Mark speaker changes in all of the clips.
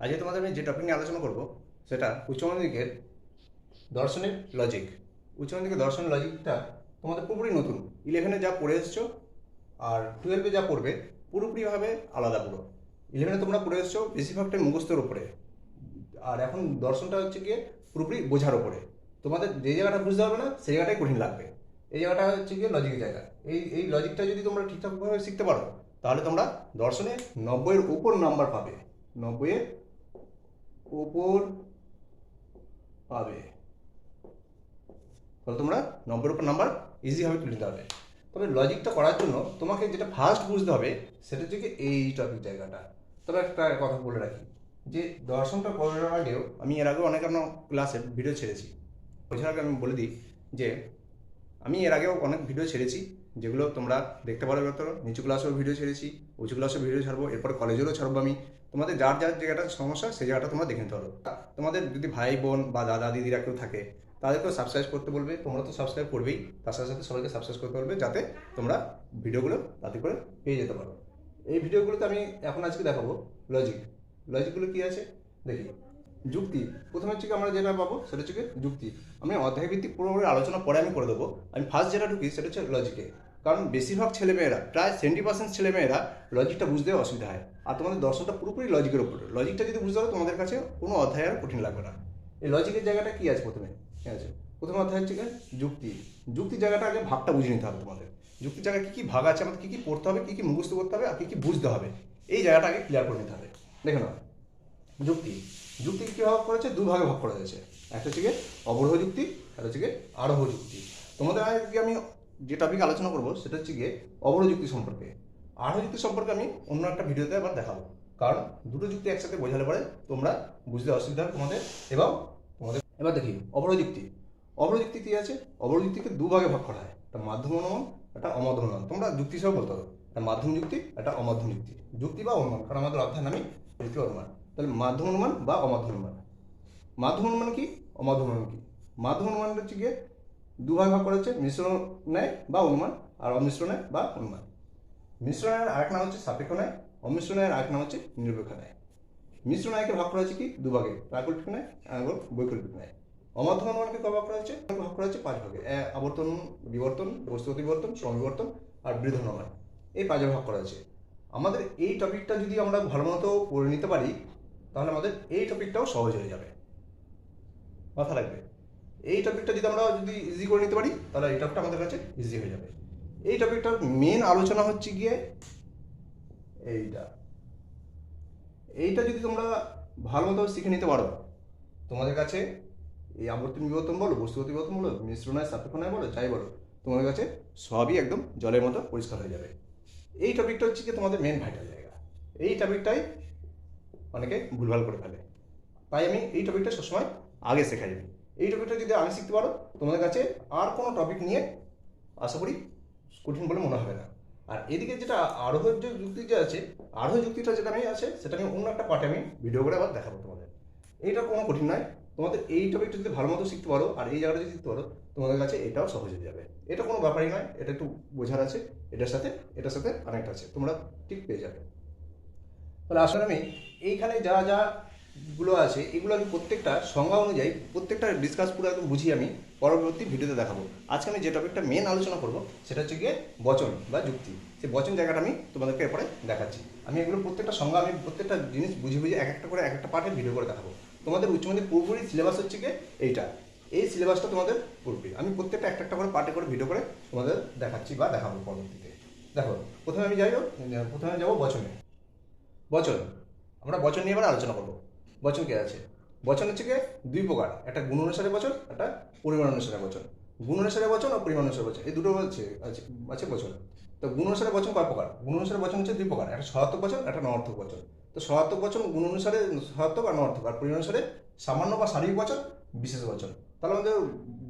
Speaker 1: আজকে তোমাদের আমি যে টপিক নিয়ে আলোচনা করব, সেটা উচ্চ মাধ্যমিকের দর্শনের লজিক উচ্চ মাধ্যমিকের দর্শনের লজিকটা তোমাদের পুরোপুরি নতুন। ইলেভেনে যা পড়ে এসছো আর টুয়েলভে যা পড়বে, পুরোপুরিভাবে আলাদা পুরো। ইলেভেনে তোমরা পড়ে এসছো বেশিরভাগটাই মুখস্থের ওপরে আর এখন দর্শনটা হচ্ছে গিয়ে পুরোপুরি বোঝার ওপরে তোমাদের যে জায়গাটা বুঝতে পারবে না, সেই জায়গাটাই কঠিন লাগবে। এই জায়গাটা হচ্ছে গিয়ে লজিকের জায়গা। এই এই লজিকটা যদি তোমরা ঠিকঠাকভাবে শিখতে পারো, তাহলে তোমরা দর্শনে নব্বইয়ের উপর নাম্বার পাবে। নব্বইয়ের উপর পাবে। তাহলে তোমরা নব্বইয়ের উপর নাম্বার ইজিভাবে তুলে নিতে হবে। তবে লজিকটা করার জন্য তোমাকে যেটা ফার্স্ট বুঝতে হবে, সেটা হচ্ছে এই টপিক জায়গাটা। তবে একটা কথা বলে রাখি, যে দর্শনটা করার আগেও আমি এর আগেও অনেক আমার ক্লাসে ভিডিও ছেড়েছি। বোঝার আগে আমি বলে দিই যে, আমি এর আগেও অনেক ভিডিও ছেড়েছি। যেগুলো তোমরা দেখতে পারো তো নিচু ক্লাসেও ভিডিও ছেড়েছি, উঁচু ক্লাসেও ভিডিও ছাড়বো, এরপর কলেজেরও ছাড়বো আমি। তোমাদের যার যার জায়গাটা সমস্যা, সেই জায়গাটা তোমরা দেখে নিতে পারো। তোমাদের যদি ভাই, বোন বা দাদা, দিদিরা কেউ থাকে, তাদেরকেও সাবস্ক্রাইব করতে বলবে, তোমরা তো সাবস্ক্রাইব করবেই। তার সাথে সাথে সবাইকে সাবস্ক্রাইব করতে বলবে, যাতে তোমরা ভিডিওগুলো তাতে করে পেয়ে যেতে পারো। এই ভিডিওগুলোতে আমি এখন আজকে দেখাবো লজিক লজিকগুলো কী আছে? দেখি। যুক্তি। প্রথমে হচ্ছে আমরা যেটা পাবো, সেটা হচ্ছে যুক্তি। আমি অধ্যায় ভিত্তিক পুরোপুরি আলোচনা পরে আমি করে দেবো। আমি ফার্স্ট যেটা ঢুকি, সেটা হচ্ছে লজিকে কারণ বেশিরভাগ ছেলেমেয়েরা, প্রায় সেভেন্টি পার্সেন্ট ছেলেমেয়েরা লজিকটা বুঝতে অসুবিধা হয়। আর তোমাদের দর্শনটা পুরোপুরি লজিকের উপরে। লজিকটা যদি বুঝতে পারো, তোমাদের কাছে কোনো অধ্যায় আর কঠিন লাগবে না। এই লজিকের জায়গাটা কি আছে প্রথমে? ঠিক আছে? প্রথমে অধ্যায় হচ্ছে যুক্তি। যুক্তির জায়গাটা আগে ভাগটা বুঝে নিতে হবে তোমাদের। যুক্তির জায়গায় কী কী ভাগ আছে, আমাদের কী কী পড়তে হবে, কী কী মুখস্থ করতে হবে, আর কী কী বুঝতে হবে। এই জায়গাটা আগে ক্লিয়ার করে নিতে হবে। দেখে নাও। যুক্তি। যুক্তি কি ভাগ করেছে? দু ভাগে করা হয়েছে। একটা হচ্ছে গিয়ে অবরোহ যুক্তি একটা হচ্ছে গিয়ে আরোহ যুক্তি। তোমাদের আগে আমি যে টপিক আলোচনা করব, সেটা হচ্ছে গিয়ে অবরোহ যুক্তি সম্পর্কে। আরোহ যুক্তি সম্পর্কে আমি অন্য একটা ভিডিওতে আবার দেখাবো। কারণ দুটো যুক্তি একসাথে বোঝালে পরে তোমরা বুঝতে অসুবিধা হবে তোমাদের এবং তোমাদের এবার দেখি, অবরোহ যুক্তি। অবরোহ যুক্তি কি আছে? অবরোহ যুক্তিকে দু ভাগে করা হয়। একটা মাধ্যম অনুমান, একটা অমাধ্যম অনুমান। তোমরা যুক্তি সহ বলতে হবে একটা মাধ্যম যুক্তি, একটা অমাধ্যম যুক্তি। যুক্তি বা অনুমান, কারণ আমাদের অধ্যায় নামই যুক্তি অনুমান। তাহলে মাধ্যম অনুমান বা অমাধ্যম অনুমান মাধ্যম অনুমান কি? অমাধ্যম অনুমান কি? মাধ্যম অনুমান হচ্ছে গিয়ে দু ভাগ করা হচ্ছে মিশ্রণ ন্যায় বা অনুমান আর অমিশ্র ন্যায় বা অনুমান। মিশ্র মিশ্রণের আরেক নাম হচ্ছে সাপেক্ষ ন্যায় অমিশ্রণের আরেক নাম হচ্ছে নিরপেক্ষ ন্যায়। মিশ্র ন্যায়কে ভাগ করা হচ্ছে কি? দুভাগে, প্রাকল্পিক ন্যায় এবং বৈকল্পিক ন্যায়। অমাধ্যম অনুমানকে ভাগ করা হচ্ছে? ভাগ করা হচ্ছে পাঁচ ভাগে। আবর্তন, বিবর্তন, বস্তুগত বিবর্তন সমবিবর্তন আর বৃদ্ধ অনুমান এই পাঁচে ভাগ করা আছে আমাদের এই টপিকটা যদি আমরা ভালো মতো পড়ে নিতে পারি তাহলে আমাদের এই টপিকটাও সহজ হয়ে যাবে। মাথা রাখবে এই টপিকটা যদি আমরা যদি ইজি করে নিতে পারি, তাহলে এই টপিকটা আমাদের কাছে ইজি হয়ে যাবে। এই টপিকটার মেন আলোচনা হচ্ছে গিয়ে এইটা। এইটা যদি তোমরা ভালো মতো শিখে নিতে পারো, তোমাদের কাছে এই আবর্তন বিবর্তন বলো বস্তুগত বিবর্তন বলো মিশ্রণায় সাপেক্ষণায় বলো, যাই বলো, তোমাদের কাছে সবই একদম জলের মতো পরিষ্কার হয়ে যাবে। এই টপিকটা হচ্ছে কি তোমাদের মেন ভাইটাল জায়গা। এই টপিকটাই অনেকে ভুলভাল করে ফেলে। তাই আমি এই টপিকটা সবসময় আগে শেখাই। এই টপিকটা যদি আগে শিখতে পারো, তোমাদের কাছে আর কোনো টপিক নিয়ে আশা করি কঠিন বলে মনে হবে না। আর এদিকে যেটা আরোহ যে যুক্তি যে আছে আরোহ যুক্তিটা যেটা আমি আছে, সেটা আমি অন্য একটা পার্টে আমি ভিডিও করে আবার দেখাবো তোমাদের। এইটা কোনো কঠিন নয়। তোমাদের এই টপিকটা যদি ভালো মতো শিখতে পারো আর এই জায়গাটা যদি শিখতে পারো, তোমাদের কাছে এটাও সহজ হয়ে যাবে। এটা কোনো ব্যাপারই নয়, এটা একটু বোঝার আছে, এটার সাথে এটার সাথে অনেকটা আছে, তোমরা ঠিক পেয়ে যাবে। তাহলে আসলে আমি এইখানে যা যা গুলো আছে এগুলো আমি প্রত্যেকটা সংজ্ঞা অনুযায়ী প্রত্যেকটা ডিসকাস পুরো একদম বুঝিয়ে আমি পরবর্তী ভিডিওতে দেখাবো। আজকে আমি যে টপিকটা মেন আলোচনা করব সেটা হচ্ছে গিয়ে বচন বা যুক্তি। সেই বচন জায়গাটা আমি তোমাদেরকে এরপরে দেখাচ্ছি। আমি এগুলো প্রত্যেকটা সংজ্ঞা আমি প্রত্যেকটা জিনিস বুঝে বুঝে এক একটা করে এক একটা পার্টের ভিডিও করে দেখাবো। তোমাদের উচ্চমাধ্যমিক পুরোপুরি সিলেবাস হচ্ছে গিয়ে এইটা। এই সিলেবাসটা তোমাদের পুরোপুরি। আমি প্রত্যেকটা একটা একটা করে পার্টে করে ভিডিও করে তোমাদের দেখাচ্ছি বা দেখাবো পরবর্তীতে। দেখো প্রথমে আমি যাই হোক, প্রথমে যাব বচনে। বচন। আমরা বচন নিয়ে এবার আলোচনা করব। বচন কে আছে? বচন হচ্ছে কি? দুই প্রকার। একটা গুণ অনুসারে বচন, একটা পরিমাণ অনুসারে বচন। গুণ অনুসারে বচন আর পরিমাণ অনুসারে বচন, এই দুটো হচ্ছে, আছে বচন। তো গুণ অনুসারে বচন কয় প্রকার? গুণ অনুসারে বচন হচ্ছে দুই প্রকার, একটা সহার্থক বচন, একটা নর্থক বচন। তো সহার্থক বচন গুণ অনুসারে সহার্থক আর নর্থক আর পরিমাণ অনুসারে সামান্য বা শারীরিক বচন, বিশেষ বচন। তাহলে আমাদের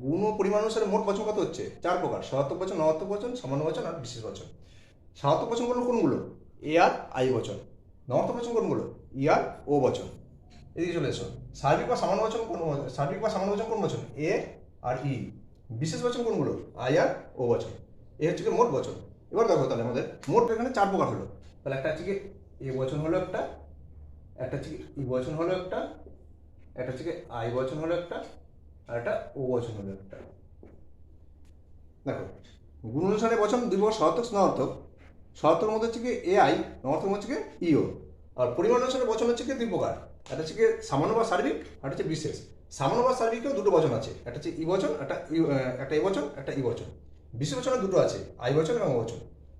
Speaker 1: গুণ ও পরিমাণ অনুসারে মোট বচন কত হচ্ছে? চার প্রকার সহার্থক বচন নর্থক বচন, সামান্য বচন আর বিশেষ বচন। সহার্থক বচন কোন কোনগুলো? এ আর আই বচন। নর্থক বচন কোনগুলো ই আর ও বচন। এদিকে চলে এসো। সার্বিক বা সামান্য বচন কোন সার্বিক বা সামান্য বচন কোন বচন? এ আর ই। বিশেষ বচন কোনগুলো আই আর ও বচন। এ হচ্ছে কি মোট বচন। এবার দেখো তাহলে আমাদের মোট এখানে চার প্রকার হলো। তাহলে একটা হচ্ছে কি এ বচন হলো একটা একটা হচ্ছে ই বচন হলো একটা একটা হচ্ছে আই বচন হলো একটা, আর একটা ও বচন হলো একটা। দেখো, গুণ অনুসারে বচন, দুই প্রকার সহার্থক স্নার্থক সহার্থক মধ্যে হচ্ছে কি এ আই নর্থক হচ্ছে কি ইও আর পরিমাণ অনুসারে বচন হচ্ছে কি দুই প্রকার একটা হচ্ছে কি সামান্য বা সার্বিক, আর হচ্ছে বিশেষ। সামান্য বা সার্বিকেও দুটো বচন আছে, একটা হচ্ছে ই বচন, একটা ই- একটা এ বচন, একটা ই বচন। বিশেষ বচনে দুটো আছে আই বচন এবং বচন।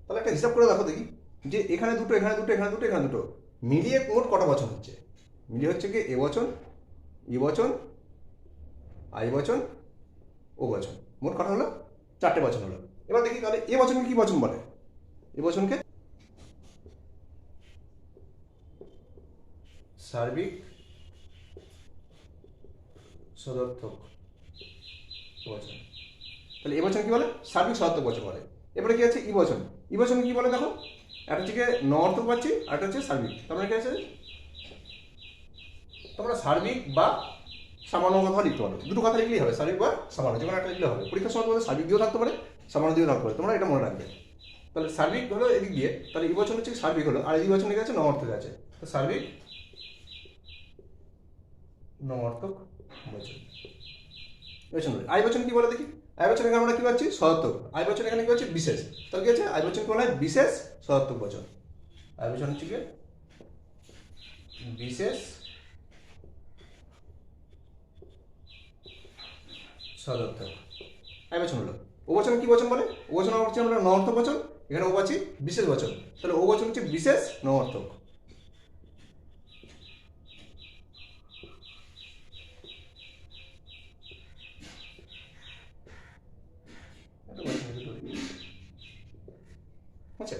Speaker 1: তাহলে একটা হিসাব করে দেখো দেখি, যে এখানে দুটো এখানে দুটো এখানে দুটো এখানে দুটো, মিলিয়ে মোট কটা বচন হচ্ছে? মিলিয়ে হচ্ছে কি এ বচন ই বচন আই বচন ও বচন। মোট কটা হলো? চারটে বচন হলো। এবার দেখি তাহলে এ বচনকে কি বচন বলে? এ বচনকে সার্বিক সদর্থক বচন। তাহলে এ বচন কি বলে? সার্বিক সদর্থক বচন বলে। এবারে কি আছে? ই বচন। ই কি বলে দেখো? একটা হচ্ছে ন পাচ্ছি, আর একটা হচ্ছে সার্বিক। তারপরে কি আছে? তোমরা সার্বিক বা সামান্য কথা লিখতে পারো। দুটো কথা লিখলেই হবে, সার্বিক বা সামান্য। যে একটা লিখলে হবে। পরীক্ষার সময় তোমাদের সার্বিক দিয়েও থাকতে পারে, সামান্য দিয়েও থাকতে পারে। তোমরা এটা মনে রাখবে। তাহলে সার্বিক হলো এদিক দিয়ে, তাহলে এই বছর হচ্ছে সার্বিক হলো, আর এই বছর লেগে আছে নমর্থক আছে। তো সার্বিক নমর্থক বচন বচন। আই বচন কি বলে দেখি? আই বচন এখানে আমরা কি পাচ্ছি? সদর্থক আই বচন এখানে কি পাচ্ছি? বিশেষ। তাহলে কি আছে? আই বচন কি বলা হয়? বিশেষ সদর্থক বচন আই বচন হচ্ছে কি? বিশেষ সদর্থক আই বচন হলো। ও বচন কি বচন বলে? ও বচন হচ্ছে আমরা নর্থক বচন এখানে ও পাচ্ছি বিশেষ বচন। তাহলে ও বচন হচ্ছে বিশেষ নর্থক আচ্ছা।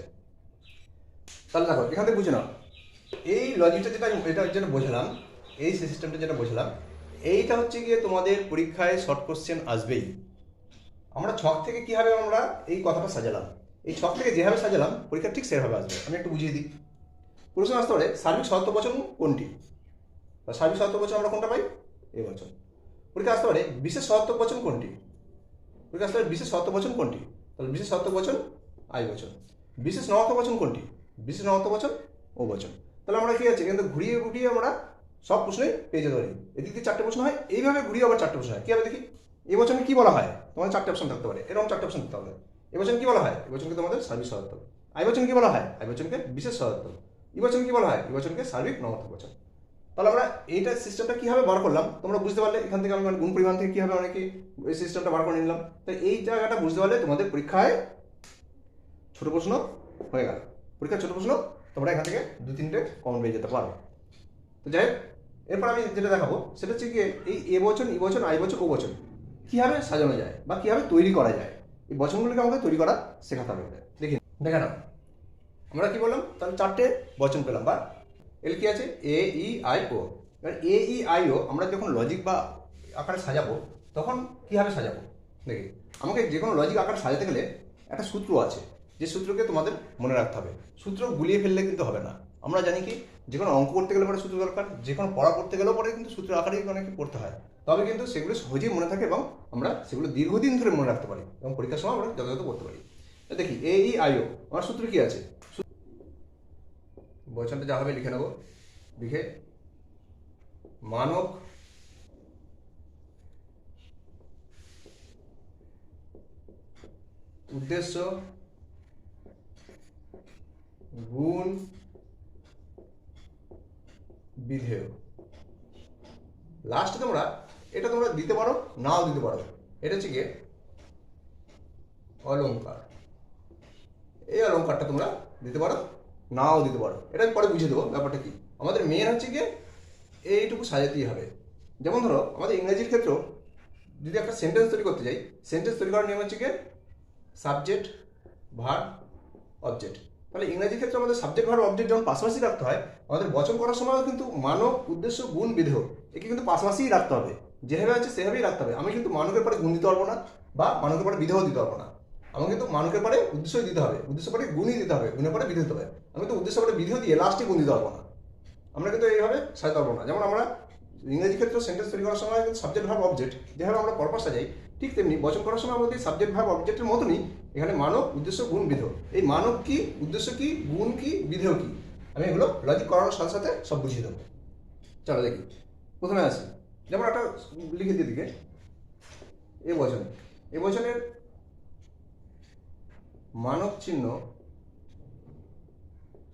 Speaker 1: তাহলে দেখো, এখান থেকে বুঝে নাও। এই লজিকটা যেটা এটা যেটা বোঝালাম, এই সিস্টেমটা যেটা বোঝালাম, এইটা হচ্ছে গিয়ে তোমাদের পরীক্ষায় শর্ট কোশ্চেন আসবেই। আমরা ছক থেকে কীভাবে আমরা এই কথাটা সাজালাম? এই ছক থেকে যেভাবে সাজালাম, পরীক্ষা ঠিক সেভাবে আসবে। আমি একটু বুঝিয়ে দিই। প্রশ্ন আসতে পারে, সার্বিক সত্য বচন কোনটি? বা সার্বিক সত্য বচন আমরা কোনটা পাই? বচন। পরীক্ষা আসতে পারে, বিশেষ সত্য বচন কোনটি? পরীক্ষা আসতে পারে, বিশেষ সত্য বচন কোনটি? তাহলে বিশেষ সত্য বচন আই বচন। বিশেষ নবত বচন কোনটি? বিশেষ নবত বচন ও বচন। তাহলে আমরা কি আছে? কিন্তু ঘুরিয়ে ঘুরিয়ে আমরা সব প্রশ্নই পেয়ে যেতে পারি। এদিক দিয়ে চারটে প্রশ্ন হয়, এইভাবে ঘুরিয়ে আবার চারটে প্রশ্ন হয়। কি হবে দেখি? এই কি বলা হয়? তোমাদের চারটে অপশন থাকতে পারে। এরকম চারটে অপশন থাকতে হবে। এই বচন কি বলা হয়? এই বচনকে তোমাদের সার্বিক সদর্থক আই বচন কি বলা হয়? আই বচনকে বিশেষ সদর্থক ই বচন কি বলা হয়? এই বচনকে সার্বিক নবত বচন। তাহলে আমরা এইটা সিস্টেমটা কীভাবে বার করলাম? তোমরা বুঝতে পারলে এখান থেকে আমি মানে গুণ পরিমাণ থেকে কীভাবে অনেকে এই সিস্টেমটা বার করে নিলাম। তো এই জায়গাটা বুঝতে পারলে তোমাদের পরীক্ষায় ছোট প্রশ্ন হয়ে গেল। পরীক্ষার ছোট প্রশ্ন তোমরা এখান থেকে দু তিনটে কমন পেয়ে যেতে পারো। তো যাই হোক, এরপর আমি যেটা দেখাবো সেটা হচ্ছে গিয়ে এই এ বচন ই আই বচন ও বচন কীভাবে সাজানো যায় বা কীভাবে তৈরি করা যায়? এই বচনগুলোকে আমাকে তৈরি করা শেখাতে হবে। দেখি, দেখে নাও। আমরা কি বললাম? তাহলে চারটে বচন পেলাম। বা এর কি আছে? A, E, I, O. এবার এ, ই, আই, ও আমরা যখন লজিক বা আকারে সাজাবো, তখন কীভাবে সাজাবো? দেখি, আমাকে যে কোনো লজিক আকারে সাজাতে গেলে একটা সূত্র আছে। যে সূত্রকে তোমাদের মনে রাখতে হবে। সূত্র গুলিয়ে ফেললে কিন্তু হবে না। আমরা জানি কি? যে কোনো অঙ্ক করতে গেলে পরে সূত্র দরকার যে কোনো পড়া করতে গেলেও পরে কিন্তু সূত্র আকারে অনেকে পড়তে হয়। তবে কিন্তু সেগুলো সহজেই মনে থাকে এবং আমরা সেগুলো দীর্ঘদিন ধরে মনে রাখতে পারি এবং পরীক্ষার সময় আমরা যথাযথ করতে পারি। দেখি এ ই আই ও আমার সূত্র কি আছে? বচনটা যা হবে লিখে নেব। লিখে, মানক উদ্দেশ্য গুণ বিধেয়। লাস্টে তোমরা এটা তোমরা দিতে পারো, নাও দিতে পারো। এটা হচ্ছে গিয়ে অলঙ্কার এই অলঙ্কারটা তোমরা দিতে পারো, নাও দিতে পারো। এটা আমি পরে বুঝিয়ে দেবো, ব্যাপারটা কি? আমাদের মেন হচ্ছে গিয়ে এইটুকু সাজাতেই হবে। যেমন ধরো, আমাদের ইংরেজির ক্ষেত্রেও যদি একটা সেন্টেন্স তৈরি করতে যাই সেন্টেন্স তৈরি করার নিয়ম হচ্ছে গিয়ে সাবজেক্ট ভার অবজেক্ট তাহলে ইংরেজির ক্ষেত্রে আমাদের সাবজেক্ট ভার অবজেক্ট যেমন পাশাপাশি রাখতে হয়, আমাদের বচন করার সময়ও কিন্তু মানব উদ্দেশ্য, গুণ, বিধেয়, একে কিন্তু পাশাপাশিই রাখতে হবে। যেভাবে আছে সেভাবেই রাখতে হবে। আমি কিন্তু মানকের পরে গুণ দিতে পারব না বা মানকের পরে বিধেয় দিতে পারব না। আমাকে কিন্তু মানকের পরে উদ্দেশ্যই দিতে হবে। উদ্দেশ্য পরে গুণই দিতে হবে, গুণের পরে বিধে দিতে হবে। আমি তো উদ্দেশ্য পরে বিধেয় দিয়ে লাস্টে গুণ দিতে পারব না। আমরা কিন্তু এইভাবে সাজাতে পারব না। যেমন আমরা ইংরেজি ক্ষেত্রে সেন্টেন্স তৈরি করার সময় কিন্তু সাবজেক্ট ভাব অবজেক্ট যেভাবে আমরা পরপর সাজাই ঠিক তেমনি বচন করার সময় আমাদের সাবজেক্ট ভাব অবজেক্টের মতনই এখানে মানব, উদ্দেশ্য, গুণ, বিধেয়। এই মানব কি, উদ্দেশ্য কি, গুণ কি, বিধেয় কি? আমি এগুলো লজিক করানোর সাথে সাথে সব বুঝিয়ে দেবো। চলো দেখি। প্রথমে আসি। যেমন একটা লিখে দিয়ে দিকে। এ বচনে। এ বচনের মানব চিহ্ন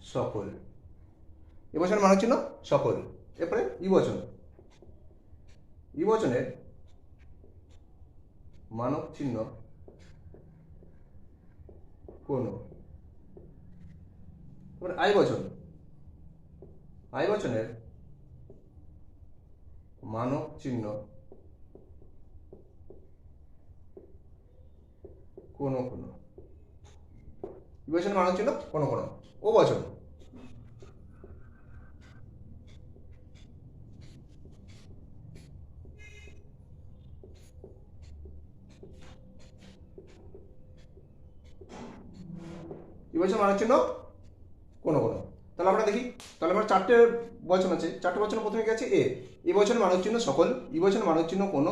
Speaker 1: সকল। এ বচনের মানব চিহ্ন সকল। এরপরে ই বচন। ই বচনের মানব চিহ্ন কোন? আই বচন। আই বচনের মানব চিহ্ন কোন কোন? ই বচনের মানব চিহ্ন? কোন কোন। ও বচন। বচন মানব চিহ্ন কোনো কোনো। তাহলে আমরা দেখি, তাহলে আমার চারটে বচন আছে। চারটে বচন প্রথমে গেছে এ এ বচন মানব চিহ্ন সকল ই বচন মানব চিহ্ন কোনো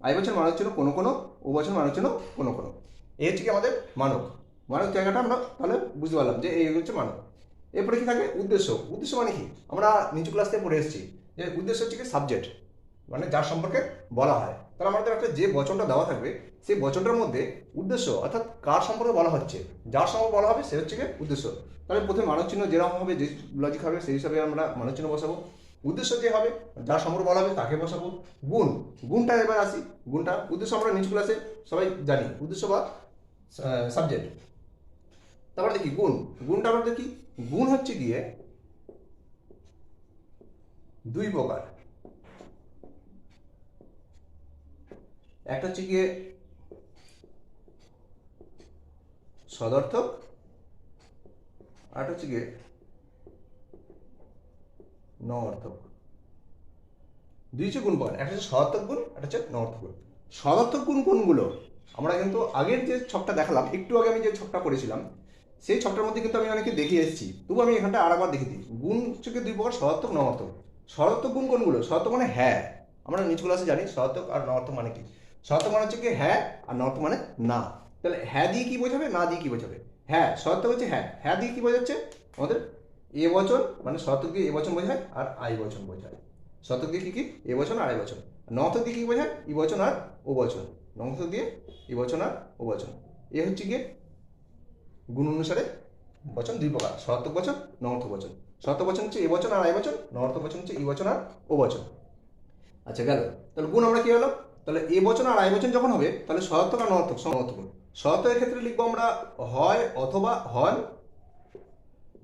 Speaker 1: আই বচন মানব চিহ্ন কোনো কোনো ও বচন মানব চিহ্ন কোনো কোনো। এ হচ্ছে কি আমাদের মানব। মানব জায়গাটা আমরা তাহলে বুঝতে পারলাম যে এই হচ্ছে মানব। এরপরে কি থাকে? উদ্দেশ্য। উদ্দেশ্য মানে কি? আমরা নিচু ক্লাস থেকে পড়ে এসেছি। যে উদ্দেশ্য হচ্ছে কি? সাবজেক্ট মানে যার সম্পর্কে বলা হয়। তাহলে আমাদের একটা যে বচনটা দেওয়া থাকবে, সেই বচনটার মধ্যে উদ্দেশ্য অর্থাৎ কার সম্পর্কে বলা হচ্ছে, যার সম্পর্কে বলা হবে সে হচ্ছে উদ্দেশ্য। তাহলে প্রথমে মানব চিহ্ন যেরকম হবে, যে লজিক হবে, সেই হিসাবে আমরা মানব চিহ্ন বসাবো। উদ্দেশ্য যে হবে, যার সম্পর্কে বলা হবে তাকে বসাবো। গুণ, গুণটা এবার আসি। গুণটা, উদ্দেশ্য আমরা নিচু ক্লাসে সবাই জানি। উদ্দেশ্য বা সাবজেক্ট তারপরে দেখি গুণ। গুণটা আমরা দেখি। গুণ হচ্ছে গিয়ে দুই প্রকার। একটা হচ্ছে গিয়ে সদর্থক আরেকটা হচ্ছে গিয়ে নঅর্থক। দুই হচ্ছে গুণ পাওয়ার একটা হচ্ছে সদর্থক গুণ, একটা হচ্ছে নঅর্থক গুণ। সদর্থক গুণ কোনগুলো? আমরা কিন্তু আগের যে ছকটা দেখালাম, একটু আগে আমি যে ছকটা করেছিলাম সেই ছকটার মধ্যে কিন্তু আমি অনেকে দেখিয়ে এসেছি। তবু আমি এখানটা আরেকবার দেখে দিই। গুণ হচ্ছে দুই প্রকার, সদর্থক, নঅর্থক। সদর্থক গুণ কোনগুলো? সদর্থক মানে হ্যাঁ। আমরা নিচু ক্লাসে জানি, সদর্থক আর নঅর্থক মানে কি? সদর্থক মানে হচ্ছে কি হ্যাঁ আর নর্থক মানে না। তাহলে হ্যাঁ দিয়ে কি বোঝাবে? না দিয়ে কি বোঝাবে? হ্যাঁ সদর্থক হচ্ছে হ্যাঁ। হ্যাঁ দিয়ে কি বোঝাচ্ছে? আমাদের এ বচন মানে সদর্থক দিয়ে এ বচন বোঝায় আর আই বচন বোঝায়। শতক দিয়ে কি কি? এ বচন আর আই বচন। নথক দিয়ে কি বোঝায়? ই বচন আর ও বচন। নথক দিয়ে ই বচন আর ও বচন। এ হচ্ছে গিয়ে গুণ অনুসারে বচন দুই প্রকার শতক বচন নর্থক বচন। শতক বচন হচ্ছে এ বচন আর আই বচন নর্থক বচন হচ্ছে ই বচন আর ও বচন। আচ্ছা গেল। তাহলে গুণ আমরা কি হলো? তাহলে এ বচন আর আই বচন যখন হবে, তাহলে সদর্থক আর নর্থক সমর্থক গুণ সদর্থকের ক্ষেত্রে লিখব আমরা হয় অথবা হয়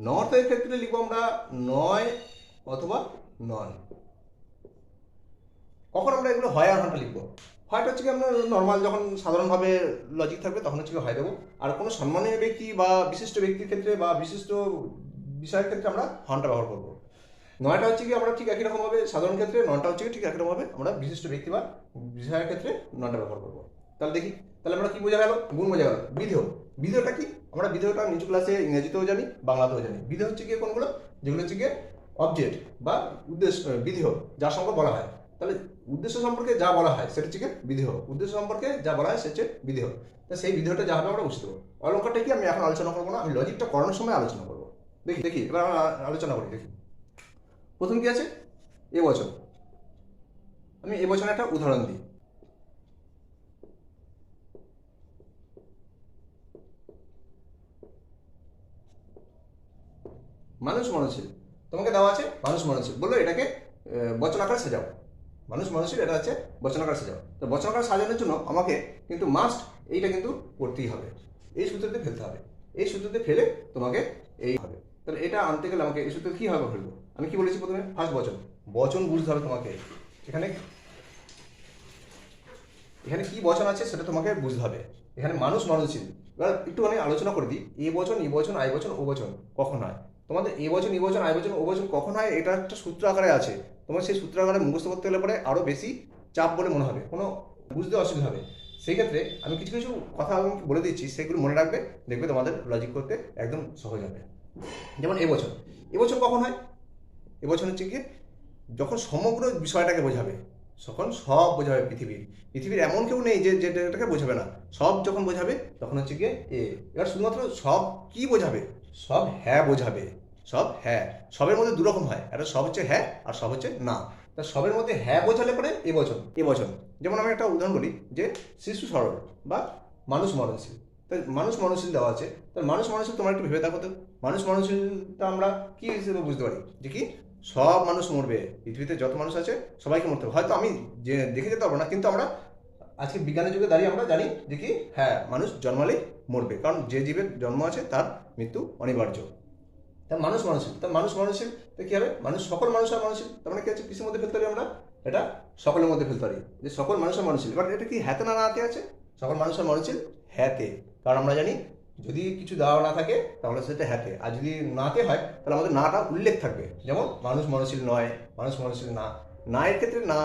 Speaker 1: নর্থের ক্ষেত্রে লিখব আমরা নয় অথবা নন। কখন আমরা এগুলো হয় আর হনটা লিখব? হয়টা হচ্ছে কি আমরা নর্মাল যখন সাধারণভাবে লজিক থাকবে, তখন হচ্ছে কি হয় দেবো। আর কোনো সম্মানীয় ব্যক্তি বা বিশিষ্ট ব্যক্তির ক্ষেত্রে বা বিশিষ্ট বিষয়ের ক্ষেত্রে আমরা হনটা ব্যবহার করব। নয়টা হচ্ছে কি আমরা ঠিক একই রকমভাবে সাধারণ ক্ষেত্রে নটা হচ্ছে ঠিক একই রকমভাবে আমরা বিশিষ্ট ব্যক্তি বা বিষয়ের ক্ষেত্রে নটা ব্যবহার করব। তাহলে দেখি, তাহলে আমরা কি বোঝা গেল? গুণ বোঝা গেল। বিধেয়। বিধেয়টা কি? আমরা বিধেয়টা নিচু ক্লাসে ইংরেজিতেও জানি, বাংলাতেও জানি। বিধেয় হচ্ছে গিয়ে কোনগুলো? যেগুলো হচ্ছে গিয়ে অবজেক্ট বা উদ্দেশ্য বিধেয়, যার সম্পর্কে বলা হয়। তাহলে উদ্দেশ্য সম্পর্কে যা বলা হয়, সেটা হচ্ছে বিধেয়। উদ্দেশ্য সম্পর্কে যা বলা হয়, সেটা হচ্ছে বিধেয়। তা সেই বিধেয়টা যা হবে আমরা বুঝতে পারব। অলঙ্কারটা কি? আমি এখন আলোচনা করব না, আমি লজিকটা করানোর সময় আলোচনা করব। দেখি দেখি, এবার আমরা আলোচনা করি, দেখি। প্রথম কি আছে? এ বছর আমি এ বছর একটা উদাহরণ দিই। মানুষ মনশীল তোমাকে দেওয়া আছে মানুষ মনশীল বলল এটাকে বচন আকারে সাজাও। মানুষ মনশীল এটা হচ্ছে বচন আকারে সাজাও। তো বচন আকারে সাজানোর জন্য আমাকে কিন্তু মাস্ট এইটা কিন্তু করতেই হবে। এই সূত্রতে ফেলতে হবে। এই সূত্রতে ফেলে তোমাকে এই হবে। তাহলে এটা আনতে গেলে আমাকে এই সূত্রে কী হবে ফেলব আমি কি বলেছি প্রথমে? ফার্স্ট বচন। বচন বুঝতে হবে তোমাকে। এখানে এখানে কি বচন আছে সেটা তোমাকে বুঝতে হবে। এখানে মানুষ মননশীল এবার একটুখানি আলোচনা করে দিই। এ বচন, ই বচন, আই বচন, ও বচন কখন হয়? তোমাদের এ বচন, ই বচন, আই বচন, ও বচন কখন হয়? এটা একটা সূত্র আকারে আছে। তোমার সেই সূত্র আকারে মুখস্থ করতে গেলে পরে আরও বেশি চাপ বলে মনে হবে। কোনো বুঝতে অসুবিধা হবে। সেই ক্ষেত্রে আমি কিছু কিছু কথা আমি বলে দিচ্ছি, সেগুলো মনে রাখবে, দেখবে তোমাদের লজিক করতে একদম সহজ হবে। যেমন এবছর এবছর কখন হয়? এবছর হচ্ছে কি, যখন সমগ্র বিষয়টাকে বোঝাবে তখন সব বোঝাবে পৃথিবীর পৃথিবীর এমন কেউ নেই যে যেটাকে বোঝাবে না। সব যখন বোঝাবে, তখন হচ্ছে গিয়ে এ, এবার শুধুমাত্র সব কি বোঝাবে? সব হ্যাঁ বোঝাবে। সব হ্যাঁ। সবের মধ্যে দুরকম হয়। একটা সব হচ্ছে হ্যাঁ আর সব হচ্ছে না। তা সবের মধ্যে হ্যাঁ বোঝালে পরে এ বচন এ বচন যেমন আমি একটা উদাহরণ বলি যে, শিশু সরল বা মানুষ মরণশীল। তাই মানুষ মরণশীল দেওয়া আছে। তাই মানুষ মরণশীল তোমার একটু ভেবে দেখো তো। মানুষ মরণশীলটা আমরা কি হিসেবে বুঝতে পারি? যে কি সব মানুষ মরবে। পৃথিবীতে যত মানুষ আছে, সবাইকে মরতে হবে। হয়তো আমি যে দেখে যেতে পারব না, কিন্তু আমরা আজকে বিজ্ঞানের যুগে দাঁড়িয়ে আমরা জানি যে কি হ্যাঁ মানুষ জন্মালেই মরবে। কারণ যে জীবের জন্ম আছে, তার মৃত্যু অনিবার্য। তা মানুষ মানুষীল তা মানুষ মানুষীল তো কি হবে? মানুষ সকল মানুষ আর মানুষীল তার মানে কি হচ্ছে কিসের মধ্যে ফেলতে পারি আমরা? এটা সকলের মধ্যে ফেলতে পারি। যে সকল মানুষ আর মানুষীল এবার এটা কি হ্যাতে না নাতে আছে? সকল মানুষ আর মানুষীল হ্যাতে। কারণ আমরা জানি যদি কিছু দেওয়া না থাকে, তাহলে সেটা হ্যাতে আর যদি নাতে হয়, তাহলে আমাদের নাটা উল্লেখ থাকবে। যেমন, মানুষ মনশীল নয়, মানুষ মনশীল না। না এর ক্ষেত্রে না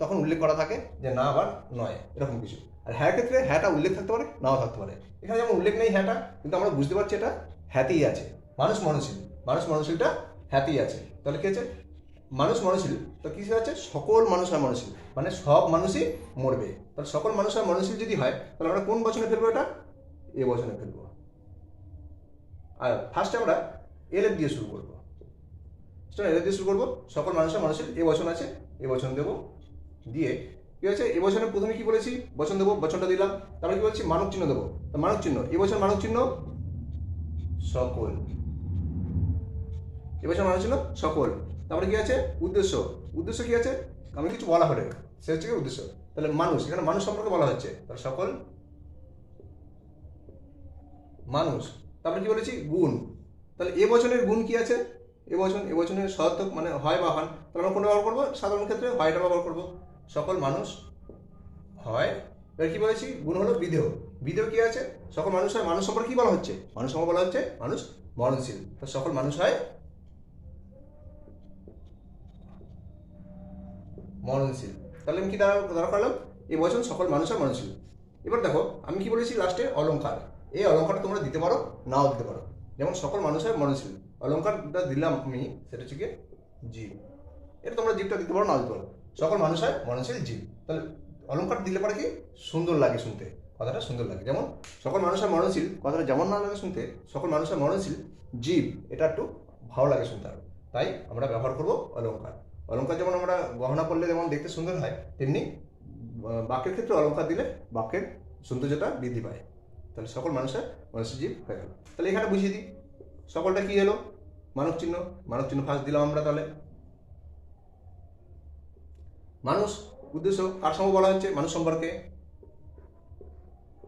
Speaker 1: তখন উল্লেখ করা থাকে যে না আবার নয়, এরকম কিছু। আর হ্যাঁ ক্ষেত্রে হ্যাঁটা উল্লেখ থাকতে পারে, নাও থাকতে পারে। এখানে যেমন উল্লেখ নেই হ্যাঁটা, কিন্তু আমরা বুঝতে পারছি এটা হ্যাতেই আছে। মানুষ মনশীল, মানুষ মনশীলটা হ্যাতেই আছে। তাহলে কি আছে মানুষ মনশীল, তো কি আছে? সকল মানুষ আর মানে সব মানুষই মরবে। তাহলে সকল মানুষ আর মনশীল যদি হয়, তাহলে আমরা কোন বচনে ফেলব এটা? এ বচনে ফেলব আর ফার্স্টে আমরা এলের দিয়ে শুরু করব। এলের দিয়ে শুরু করব। সকল মানুষের মানুষের এ বচন আছে এ বচন দেবো। দিয়ে কি হয়েছে? এ বচনে প্রথমে কি বলেছি? বচন দেবো বচনটা দিলাম। তারপরে কি বলছি? মানব চিহ্ন দেবো। মানব চিহ্ন এ বছর মানব চিহ্ন সকল। এ বছর মানব চিহ্ন সকল। তারপরে কি আছে? উদ্দেশ্য। উদ্দেশ্য কি আছে? আমি কিছু বলা হলে, সে হচ্ছে কি উদ্দেশ্য। তাহলে মানুষ, এখানে মানুষ সম্পর্কে বলা হচ্ছে। তাহলে সকল মানুষ। তারপরে কি বলেছি? গুণ। তাহলে এ গুণ কি আছে? এ বচন এ মানে হয় বা হন, তাহলে আমরা কোনটা ব্যবহার করব? সাধারণ ক্ষেত্রে হয়টা ব্যবহার করব। সকল মানুষ হয়। এবার কি বলেছি? গুণ হলো বিধেয়। বিধেয় কি আছে? সকল মানুষ হয়, মানুষ সম্পর্কে কি বলা হচ্ছে? মানুষ সম্পর্কে বলা হচ্ছে মানুষ মরণশীল। তো সকল মানুষ হয় মরণশীল। তাহলে আমি কি দ্বারা দ্বারা করলাম? বচন সকল মানুষ হয়, মরণশীল। এবার দেখো, আমি কি বলেছি লাস্টে? অলংকার এই অলংকারটা তোমরা দিতে পারো, নাও দিতে পারো। যেমন সকল মানুষের মরণশীল অলংকারটা দিলাম আমি, সেটা হচ্ছে কি? জীব। এটা তোমরা জীবটা দিতে পারো, নাও দিতে পারো। সকল মানুষ হয় মরণশীল জীব। তাহলে অলংকার দিলে পরে কি? সুন্দর লাগে শুনতে। কথাটা সুন্দর লাগে। যেমন সকল মানুষের মরণশীল কথাটা যেমন না লাগে শুনতে, সকল মানুষের মরণশীল জীব, এটা একটু ভালো লাগে শুনতে আরও। তাই আমরা ব্যবহার করব অলংকার। অলংকার যেমন আমরা গহনা করলে যেমন দেখতে সুন্দর হয়, তেমনি বাক্যের ক্ষেত্রে অলংকার দিলে বাক্যের সৌন্দর্যটা বৃদ্ধি পায়। তাহলে সকল মানুষের মানুষের জীব হয়ে গেল। তাহলে এখানে বুঝিয়ে দিই, সকলটা কি এলো মানব চিহ্ন মানব চিহ্ন ফার্স্ট দিলাম আমরা তাহলে। মানুষ, উদ্দেশ্য কার সঙ্গে বলা হচ্ছে? মানুষ সম্পর্কে।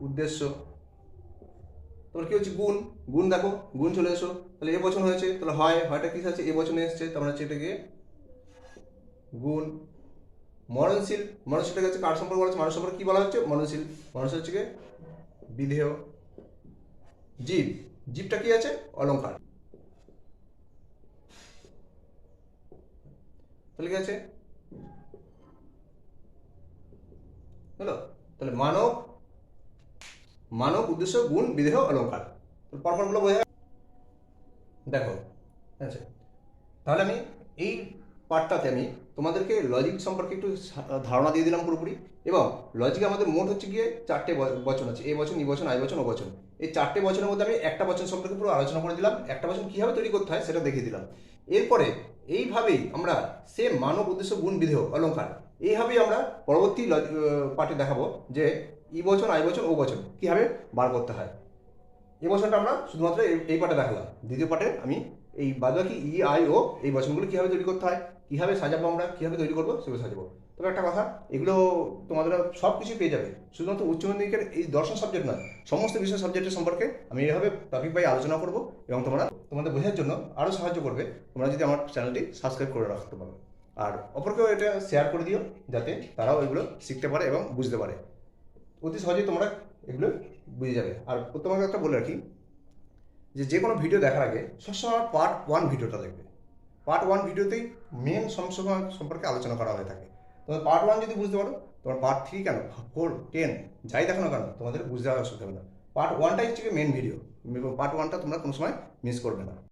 Speaker 1: উদ্দেশ্য। তোমার কি হচ্ছে? গুণ। গুণ দেখো, গুণ চলে এসো। তাহলে এ বচন হয়েছে, তাহলে হয়, হয়টা কি আছে? এ বচনে এসছে, তার মানে হচ্ছে এটাকে গুণ। মরণশীল মরণশীলটা হচ্ছে কার সম্পর্কে বলা হচ্ছে? মানুষ সম্পর্কে কি বলা হচ্ছে? মরণশীল। মানুষ হচ্ছে বিধেয়। জীব, জীবটা কি আছে? অলংকার তাহলে কি আছে? হলো? তাহলে মানব মানব উদ্দেশ্য, গুণ বিদেহ অলঙ্কার। পরপরগুলো বোঝা? দেখো তাহলে আমি এই পার্টটাতে আমি তোমাদেরকে লজিক সম্পর্কে একটু ধারণা দিয়ে দিলাম পুরোপুরি। এবং লজিকে আমাদের মোট হচ্ছে গিয়ে চারটে বচন আছে, এ বচন ই বচন, আই বচন, ও বচন। এই চারটে বচনের মধ্যে আমি একটা বচন সম্পর্কে পুরো আলোচনা করে দিলাম, একটা বচন কীভাবে তৈরি করতে হয় সেটা দেখিয়ে দিলাম। এরপরে এইভাবেই আমরা সে মানব উদ্দেশ্য, গুণ, বিধেয় অলঙ্কার এইভাবেই আমরা পরবর্তী পার্টে দেখাবো যে ই বচন, আই বচন, ও বচন কীভাবে বার করতে হয়। এই বচনটা আমরা শুধুমাত্র এই পার্টে দেখালাম। দ্বিতীয় পার্টে আমি এই বাদবাকি ই, আই, ও, এই বচনগুলো কীভাবে তৈরি করতে হয়, কীভাবে সাজাবো আমরা, কীভাবে তৈরি করব, সেগুলো সাজাবো। তবে একটা কথা, এগুলো তোমাদের সব কিছু পেয়ে যাবে। শুধুমাত্র উচ্চ মাধ্যমিকের এই দর্শন সাবজেক্ট নয়, সমস্ত বিষয় সাবজেক্টের সম্পর্কে আমি এইভাবে টপিক বাই আলোচনা করব এবং তোমরা তোমাদের বোঝার জন্য আরও সাহায্য করবে, তোমরা যদি আমার চ্যানেলটি সাবস্ক্রাইব করে রাখতে পারো। আর অপরকেও এটা শেয়ার করে দিও, যাতে তারাও এগুলো শিখতে পারে এবং বুঝতে পারে। অতি সহজেই তোমরা এগুলো বুঝে যাবে। আর তোমাকে একটা বলে রাখি যে যে কোনো ভিডিও দেখার আগে সবসময় পার্ট ওয়ান ভিডিওটা দেখবে। পার্ট ওয়ান ভিডিওতেই মেন সমস্যা সম্পর্কে আলোচনা করা হয়ে থাকে। তোমার পার্ট ওয়ান যদি বুঝতে পারো, তোমার পার্ট থ্রি কেন? ফোর টেন যাই দেখো না কেন, তোমাদের বুঝতে অসুবিধা হবে না। পার্ট ওয়ানটাই হচ্ছে মেন ভিডিও পার্ট ওয়ানটা তোমরা কোনো সময় মিস করবে না।